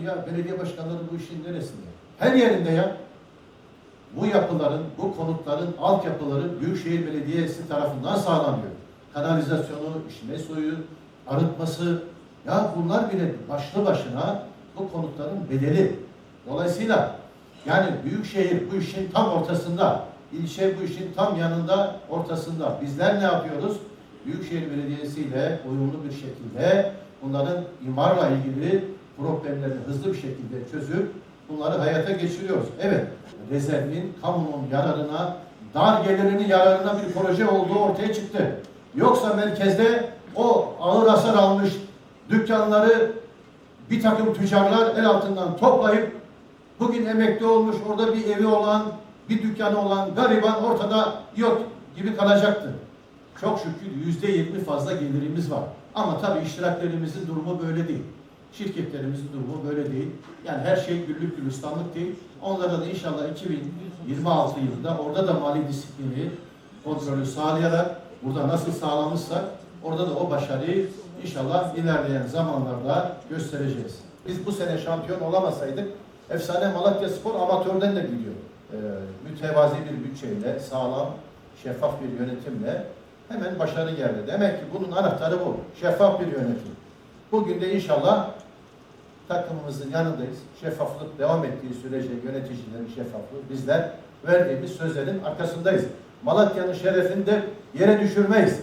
ki ya belediye başkanları bu işin neresinde? Her yerinde ya. Bu yapıların, bu konutların altyapıları Büyükşehir Belediyesi tarafından sağlanıyor. Kanalizasyonu, içme suyu, arıtması, ya bunlar bile başlı başına bu konutların bedeli. Dolayısıyla yani Büyükşehir bu işin tam ortasında, ilçe bu işin tam yanında, ortasında. Bizler ne yapıyoruz? Büyükşehir Belediyesi ile uyumlu bir şekilde bunların imarla ilgili problemlerini hızlı bir şekilde çözüp bunları hayata geçiriyoruz. Evet, rezervin kamunun yararına, dar gelirinin yararına bir proje olduğu ortaya çıktı. Yoksa merkezde o ağır hasar almış dükkanları bir takım tüccarlar el altından toplayıp bugün emekli olmuş orada bir evi olan, bir dükkanı olan gariban ortada yok gibi kalacaktı. Çok şükür yüzde yirmi fazla gelirimiz var. Ama tabii iştiraklerimizin durumu böyle değil. Şirketlerimizin durumu böyle değil. Yani her şey güllük gülistanlık değil. Onlara da inşallah 2026 yılında orada da mali disiplini kontrolü sağlayarak burada nasıl sağlamışsak orada da o başarıyı inşallah ilerleyen zamanlarda göstereceğiz. Biz bu sene şampiyon olamasaydık efsane Malatya Spor amatörden de gidiyor. Ee, mütevazi bir bütçeyle, sağlam, şeffaf bir yönetimle hemen başarı geldi. Demek ki bunun anahtarı bu. Şeffaf bir yönetim. Bugün de inşallah takımımızın yanındayız. Şeffaflık devam ettiği sürece yöneticilerin şeffaflığı bizler verdiğimiz sözlerin arkasındayız. Malatya'nın şerefini de yere düşürmeyiz.